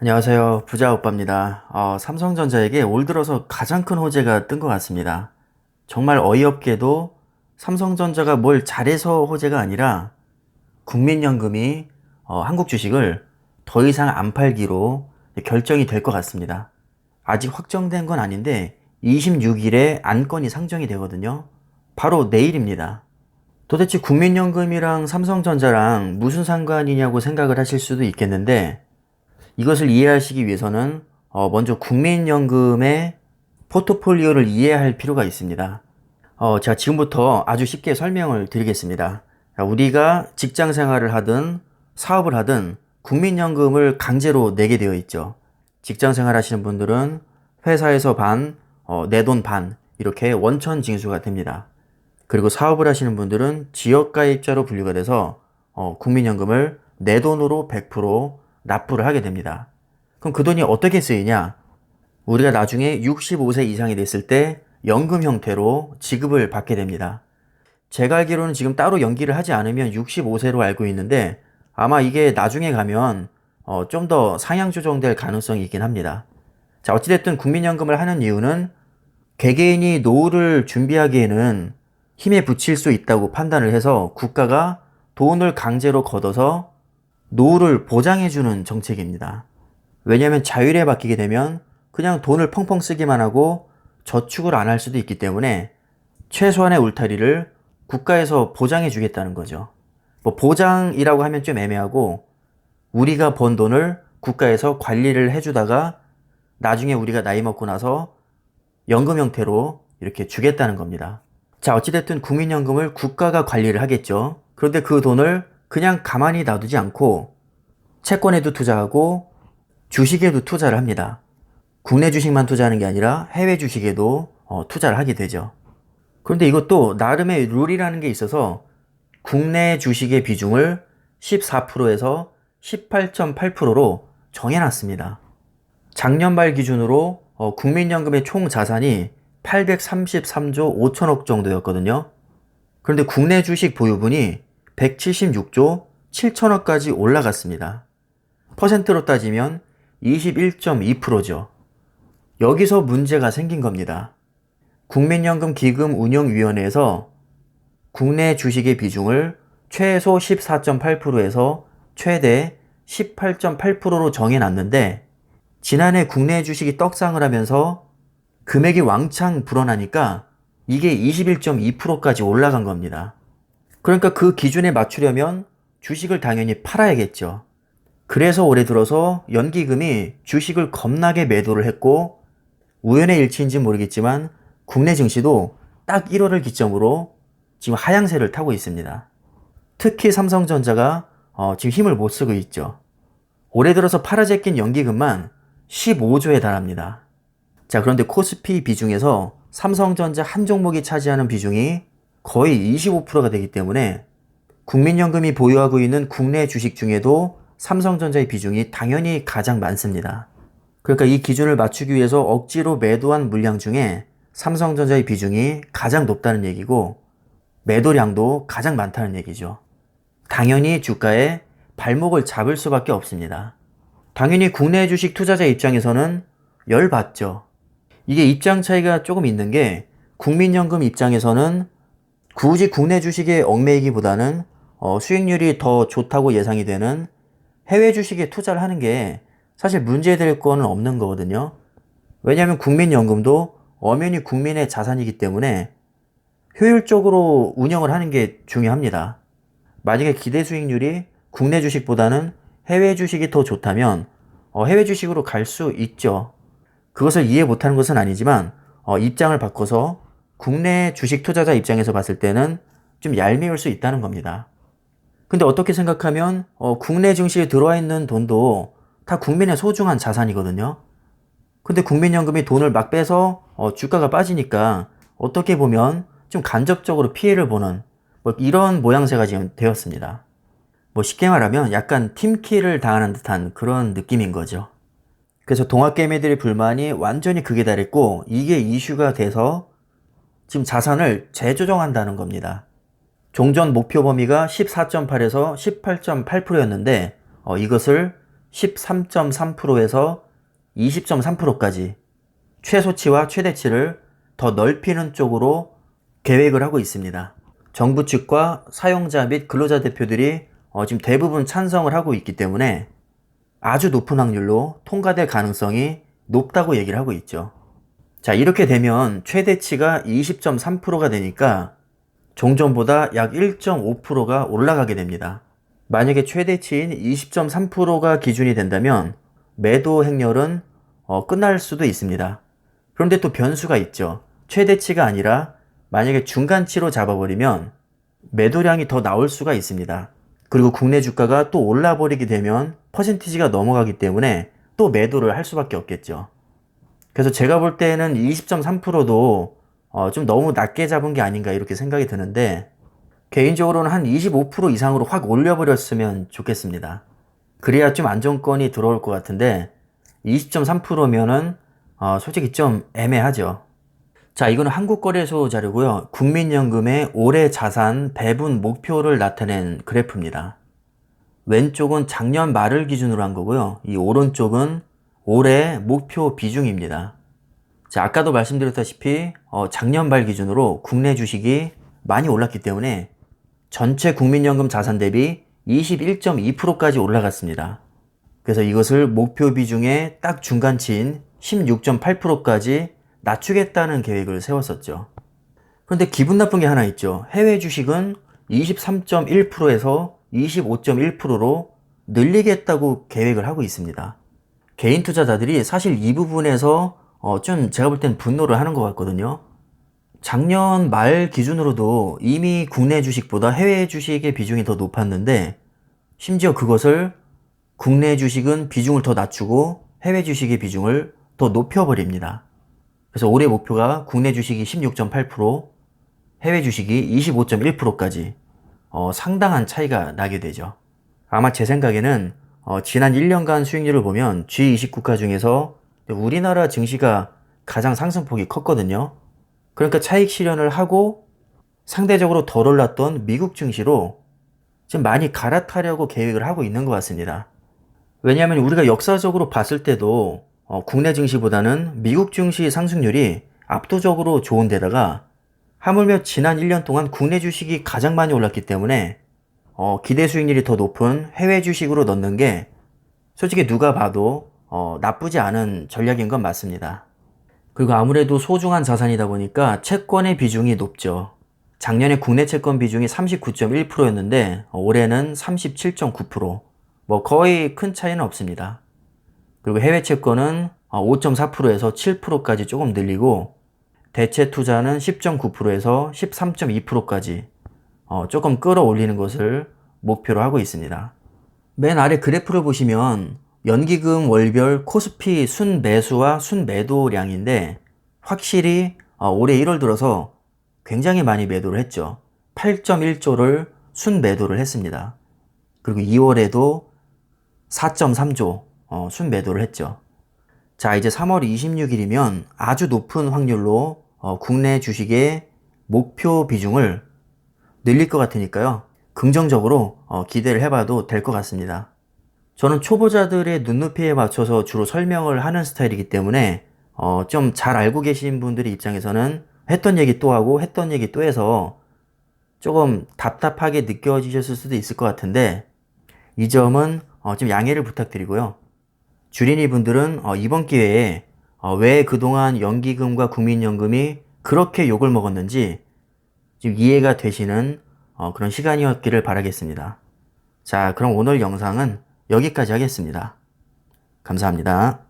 안녕하세요. 부자 오빠입니다. 어, 삼성전자에게 올 들어서 가장 큰 호재가 뜬 것 같습니다. 정말 어이없게도 삼성전자가 뭘 잘해서 호재가 아니라 국민연금이 어, 한국 주식을 더 이상 안 팔기로 결정이 될 것 같습니다. 아직 확정된 건 아닌데 26일에 안건이 상정이 되거든요. 바로 내일입니다. 도대체 국민연금이랑 삼성전자랑 무슨 상관이냐고 생각을 하실 수도 있겠는데 이것을 이해하시기 위해서는 어, 먼저 국민연금의 포트폴리오를 이해할 필요가 있습니다. 어, 제가 지금부터 아주 쉽게 설명을 드리겠습니다. 자, 우리가 직장 생활을 하든 사업을 하든 국민연금을 강제로 내게 되어 있죠. 직장 생활 하시는 분들은 회사에서 반, 어, 내돈 반, 이렇게 원천 징수가 됩니다. 그리고 사업을 하시는 분들은 지역가입자로 분류가 돼서 어, 국민연금을 내 돈으로 100% 납부를 하게 됩니다. 그럼 그 돈이 어떻게 쓰이냐? 우리가 나중에 65세 이상이 됐을 때 연금 형태로 지급을 받게 됩니다. 제가 알기로는 지금 따로 연기를 하지 않으면 65세로 알고 있는데 아마 이게 나중에 가면 어, 좀 더 상향 조정될 가능성이 있긴 합니다. 자, 어찌됐든 국민연금을 하는 이유는 개개인이 노후를 준비하기에는 힘에 부칠 수 있다고 판단을 해서 국가가 돈을 강제로 걷어서 노후를 보장해주는 정책입니다. 왜냐하면 자율에 맡기게 되면 그냥 돈을 펑펑 쓰기만 하고 저축을 안 할 수도 있기 때문에 최소한의 울타리를 국가에서 보장해 주겠다는 거죠. 뭐 보장이라고 하면 좀 애매하고 우리가 번 돈을 국가에서 관리를 해주다가 나중에 우리가 나이 먹고 나서 연금 형태로 이렇게 주겠다는 겁니다. 자, 어찌됐든 국민연금을 국가가 관리를 하겠죠. 그런데 그 돈을 그냥 가만히 놔두지 않고 채권에도 투자하고 주식에도 투자를 합니다. 국내 주식만 투자하는 게 아니라 해외 주식에도 어, 투자를 하게 되죠. 그런데 이것도 나름의 룰이라는 게 있어서 국내 주식의 비중을 14%에서 18.8%로 정해놨습니다. 작년 말 기준으로 어, 국민연금의 총 자산이 833조 5천억 정도였거든요. 그런데 국내 주식 보유분이 176조 7천억까지 올라갔습니다. 퍼센트로 따지면 21.2%죠. 여기서 문제가 생긴 겁니다. 국민연금 기금 운영위원회에서 국내 주식의 비중을 최소 14.8%에서 최대 18.8%로 정해놨는데 지난해 국내 주식이 떡상을 하면서 금액이 왕창 불어나니까 이게 21.2%까지 올라간 겁니다. 그러니까 그 기준에 맞추려면 주식을 당연히 팔아야겠죠. 그래서 올해 들어서 연기금이 주식을 겁나게 매도를 했고 우연의 일치인지 모르겠지만 국내 증시도 딱 1월을 기점으로 지금 하향세를 타고 있습니다. 특히 삼성전자가 어, 지금 힘을 못 쓰고 있죠. 올해 들어서 팔아제 낀 연기금만 15조에 달합니다. 자, 그런데 코스피 비중에서 삼성전자 한 종목이 차지하는 비중이 거의 25%가 되기 때문에 국민연금이 보유하고 있는 국내 주식 중에도 삼성전자의 비중이 당연히 가장 많습니다. 그러니까 이 기준을 맞추기 위해서 억지로 매도한 물량 중에 삼성전자의 비중이 가장 높다는 얘기고 매도량도 가장 많다는 얘기죠. 당연히 주가에 발목을 잡을 수밖에 없습니다. 당연히 국내 주식 투자자 입장에서는 열받죠. 이게 입장 차이가 조금 있는 게 국민연금 입장에서는 굳이 국내 주식에 얽매이기보다는 어, 수익률이 더 좋다고 예상이 되는 해외 주식에 투자를 하는 게 사실 문제될 거는 없는 거거든요. 왜냐하면 국민연금도 엄연히 국민의 자산이기 때문에 효율적으로 운영을 하는 게 중요합니다. 만약에 기대 수익률이 국내 주식보다는 해외 주식이 더 좋다면 어, 해외 주식으로 갈 수 있죠. 그것을 이해 못하는 것은 아니지만 어, 입장을 바꿔서 국내 주식 투자자 입장에서 봤을 때는 좀 얄미울 수 있다는 겁니다. 근데 어떻게 생각하면 어, 국내 증시에 들어와 있는 돈도 다 국민의 소중한 자산이거든요. 근데 국민연금이 돈을 막 빼서 어, 주가가 빠지니까 어떻게 보면 좀 간접적으로 피해를 보는 뭐 이런 모양새가 지금 되었습니다. 뭐 쉽게 말하면 약간 팀킬을 당하는 듯한 그런 느낌인 거죠. 그래서 동학개미들의 불만이 완전히 극에 달했고 이게 이슈가 돼서 지금 자산을 재조정한다는 겁니다. 종전 목표 범위가 14.8에서 18.8%였는데 어, 이것을 13.3%에서 20.3%까지 최소치와 최대치를 더 넓히는 쪽으로 계획을 하고 있습니다. 정부 측과 사용자 및 근로자 대표들이 어, 지금 대부분 찬성을 하고 있기 때문에 아주 높은 확률로 통과될 가능성이 높다고 얘기를 하고 있죠. 자, 이렇게 되면 최대치가 20.3%가 되니까 종전보다 약 1.5%가 올라가게 됩니다. 만약에 최대치인 20.3%가 기준이 된다면 매도 행렬은 어, 끝날 수도 있습니다. 그런데 또 변수가 있죠. 최대치가 아니라 만약에 중간치로 잡아버리면 매도량이 더 나올 수가 있습니다. 그리고 국내 주가가 또 올라버리게 되면 퍼센티지가 넘어가기 때문에 또 매도를 할 수밖에 없겠죠. 그래서 제가 볼 때는 20.3%도 어, 좀 너무 낮게 잡은 게 아닌가 이렇게 생각이 드는데 개인적으로는 한 25% 이상으로 확 올려버렸으면 좋겠습니다. 그래야 좀 안정권이 들어올 것 같은데 20.3%면은 어, 솔직히 좀 애매하죠. 자, 이거는 한국거래소 자료고요. 국민연금의 올해 자산 배분 목표를 나타낸 그래프입니다. 왼쪽은 작년 말을 기준으로 한 거고요. 이 오른쪽은 올해 목표 비중입니다. 자, 아까도 말씀드렸다시피 어, 작년 말 기준으로 국내 주식이 많이 올랐기 때문에 전체 국민연금 자산 대비 21.2%까지 올라갔습니다. 그래서 이것을 목표 비중의 딱 중간치인 16.8%까지 낮추겠다는 계획을 세웠었죠. 그런데 기분 나쁜 게 하나 있죠. 해외 주식은 23.1%에서 25.1%로 늘리겠다고 계획을 하고 있습니다. 개인 투자자들이 사실 이 부분에서 어, 좀 제가 볼 땐 분노를 하는 것 같거든요. 작년 말 기준으로도 이미 국내 주식보다 해외 주식의 비중이 더 높았는데 심지어 그것을 국내 주식은 비중을 더 낮추고 해외 주식의 비중을 더 높여버립니다. 그래서 올해 목표가 국내 주식이 16.8%, 해외 주식이 25.1%까지 어, 상당한 차이가 나게 되죠. 아마 제 생각에는 어, 지난 1년간 수익률을 보면 G20 국가 중에서 우리나라 증시가 가장 상승폭이 컸거든요. 그러니까 차익 실현을 하고 상대적으로 덜 올랐던 미국 증시로 지금 많이 갈아타려고 계획을 하고 있는 것 같습니다. 왜냐하면 우리가 역사적으로 봤을 때도 어, 국내 증시보다는 미국 증시 상승률이 압도적으로 좋은 데다가 하물며 지난 1년 동안 국내 주식이 가장 많이 올랐기 때문에 어, 기대 수익률이 더 높은 해외 주식으로 넣는 게 솔직히 누가 봐도 어, 나쁘지 않은 전략인 건 맞습니다. 그리고 아무래도 소중한 자산이다 보니까 채권의 비중이 높죠. 작년에 국내 채권 비중이 39.1%였는데 올해는 37.9%. 뭐 거의 큰 차이는 없습니다. 그리고 해외 채권은 5.4%에서 7%까지 조금 늘리고 대체 투자는 10.9%에서 13.2%까지 어, 조금 끌어올리는 것을 목표로 하고 있습니다. 맨 아래 그래프를 보시면 연기금 월별 코스피 순매수와 순매도량인데 확실히 어, 올해 1월 들어서 굉장히 많이 매도를 했죠. 8.1조를 순매도를 했습니다. 그리고 2월에도 4.3조 어, 순매도를 했죠. 자, 이제 3월 26일이면 아주 높은 확률로 어, 국내 주식의 목표 비중을 늘릴 것 같으니까요. 긍정적으로 어, 기대를 해봐도 될 것 같습니다. 저는 초보자들의 눈높이에 맞춰서 주로 설명을 하는 스타일이기 때문에 어, 좀 잘 알고 계신 분들의 입장에서는 했던 얘기 또 하고 했던 얘기 또 해서 조금 답답하게 느껴지셨을 수도 있을 것 같은데 이 점은 어, 좀 양해를 부탁드리고요. 주린이 분들은 어, 이번 기회에 어, 왜 그동안 연기금과 국민연금이 그렇게 욕을 먹었는지 좀 이해가 되시는 어, 그런 시간이었기를 바라겠습니다. 자, 그럼 오늘 영상은 여기까지 하겠습니다. 감사합니다.